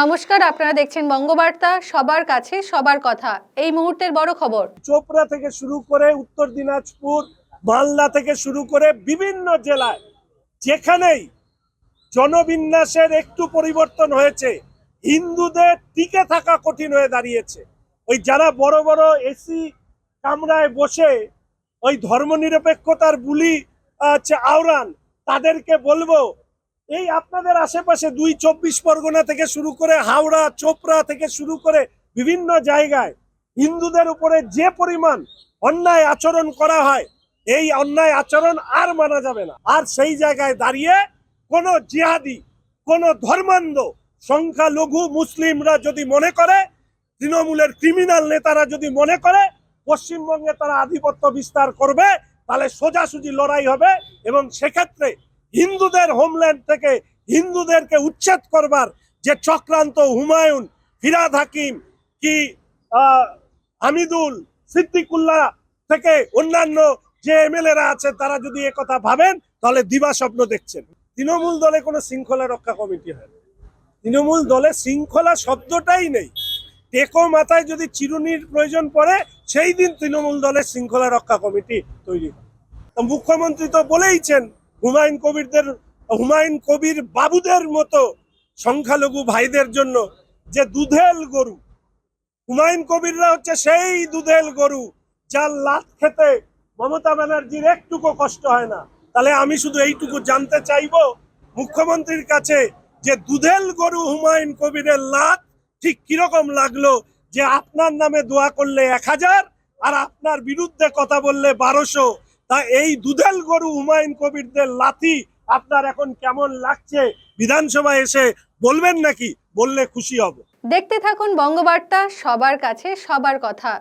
নমস্কার, আপনারা দেখছেন বঙ্গবার্তা, সবার কাছে সবার কথা। এই মুহূর্তের বড় খবর। চোপড়া থেকে শুরু করে উত্তর দিনাজপুর, মালদা থেকে শুরু করে বিভিন্ন জেলায় যেখানেই জনবিন্যাসের একটু পরিবর্তন হয়েছে, হিন্দুদের টিকে থাকা কঠিন হয়ে দাঁড়িয়েছে। ওই যারা বড় বড় এসি কামরায় বসে ওই ধর্মনিরপেক্ষতার বুলি আওরান তাদেরকে বলব এই আপনাদের আশেপাশে দুই চব্বিশ পরগনা থেকে শুরু করে হাওড়া, চোপড়া থেকে শুরু করে বিভিন্ন জায়গায় হিন্দুদের উপরে যে পরিমাণ অন্যায় আচরণ করা হয়, এই অন্যায় আচরণ আর মানা যাবে না। আর সেই জায়গায় দাঁড়িয়ে কোনো জিহাদি, কোনো ধর্মান্ধ, সংখ্যালঘু, মুসলিমরা যদি মনে করে, তৃণমূলের ক্রিমিনাল নেতারা যদি মনে করে, পশ্চিমবঙ্গে তারা আধিপত্য বিস্তার করবে, তাহলে সোজাসুজি লড়াই হবে এবং সেক্ষেত্রে হিন্দুদের হোমল্যান্ড থেকে হিন্দুদেরকে উচ্ছেদ করবার যে চক্রান্ত হুমায়ুন, ফিরাদ হাকিম কি হামিদুল সিদ্দিকুল্লাহ থেকে অন্যান্য যে এমএলএরা আছে তারা যদি কথা ভাবেন, তাহলে দিবা স্বপ্ন দেখছেন। তৃণমূল দলে কোনো শৃঙ্খলা রক্ষা কমিটি হয় তৃণমূল দলে শৃঙ্খলা শব্দটাই নেই। টেকো মাথায় যদি চিরুনির প্রয়োজন পড়ে, সেই দিন তৃণমূল দলের শৃঙ্খলা রক্ষা কমিটি তৈরি হয়। মুখ্যমন্ত্রী তো বলেইছেন হুমায়ুন কবিরদের, হুমায়ুন কবির বাবুদের মতো সংখ্যালঘু ভাইদের জন্য যে দুধেল গরু। হুমায়ুন কবিররা হচ্ছে সেই দুধেল গরু যার লাত খেতে মমতা ব্যানার্জির একটুকু কষ্ট হয় না। তাহলে আমি শুধু এইটুকু জানতে চাইব, মুখ্যমন্ত্রীর কাছে যে দুধেল গরু হুমায়ুন কবিরের লাত ঠিক কীরকম লাগল যে আপনার নামে দোয়া করলে এক হাজার আর আপনার বিরুদ্ধে কথা বললে বারোশো। তা এই দুধেল গরু হুমায়ুন কবিরদের লাথি আপনার এখন কেমন লাগছে? বিধানসভায় এসে বলবেন নাকি? বললে খুশি হব। দেখতে থাকুন বঙ্গবার্তা, সবার কাছে সবার কথা।